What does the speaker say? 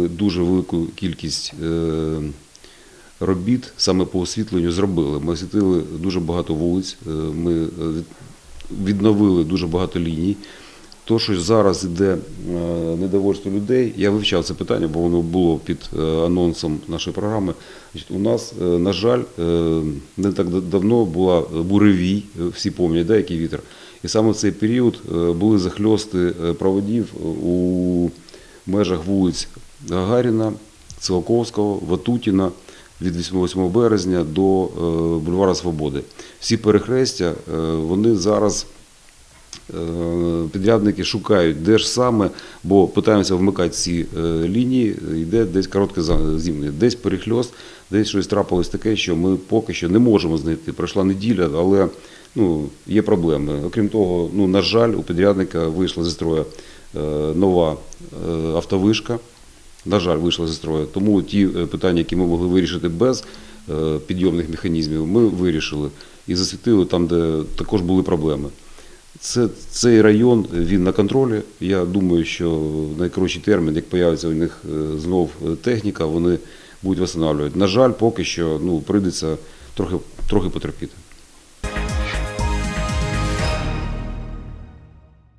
ми дуже велику кількість е, робіт саме по освітленню зробили. Ми освітили дуже багато вулиць, е, ми е, відновили дуже багато ліній. То, що зараз йде недовольство людей, я вивчав це питання, бо воно було під анонсом нашої програми. У нас, на жаль, не так давно була буревій, всі пам'ятають, да, який вітер. І саме в цей період були захльости проводів у межах вулиць Гагаріна, Цілковського, Ватутіна від 8 березня до е, бульвара Свободи. Всі перехрестя е, вони зараз е, підрядники шукають, де ж саме, бо питаємося вмикати ці лінії, йде десь коротке зімне, десь перехльост, десь щось трапилось таке, що ми поки що не можемо знайти. Пройшла неділя, але ну, є проблеми. Окрім того, ну, на жаль, у підрядника вийшла зі строю нова е, автовишка. На жаль, вийшла зі строю. Тому ті е, питання, які ми могли вирішити без е, підйомних механізмів, ми вирішили і засвітили там, де також були проблеми. Це, цей район він на контролі. Я думаю, що в найкоротший термін, як появиться у них е, знов е, техніка, вони будуть встановлювати. На жаль, поки що ну, прийдеться трохи, трохи потерпіти.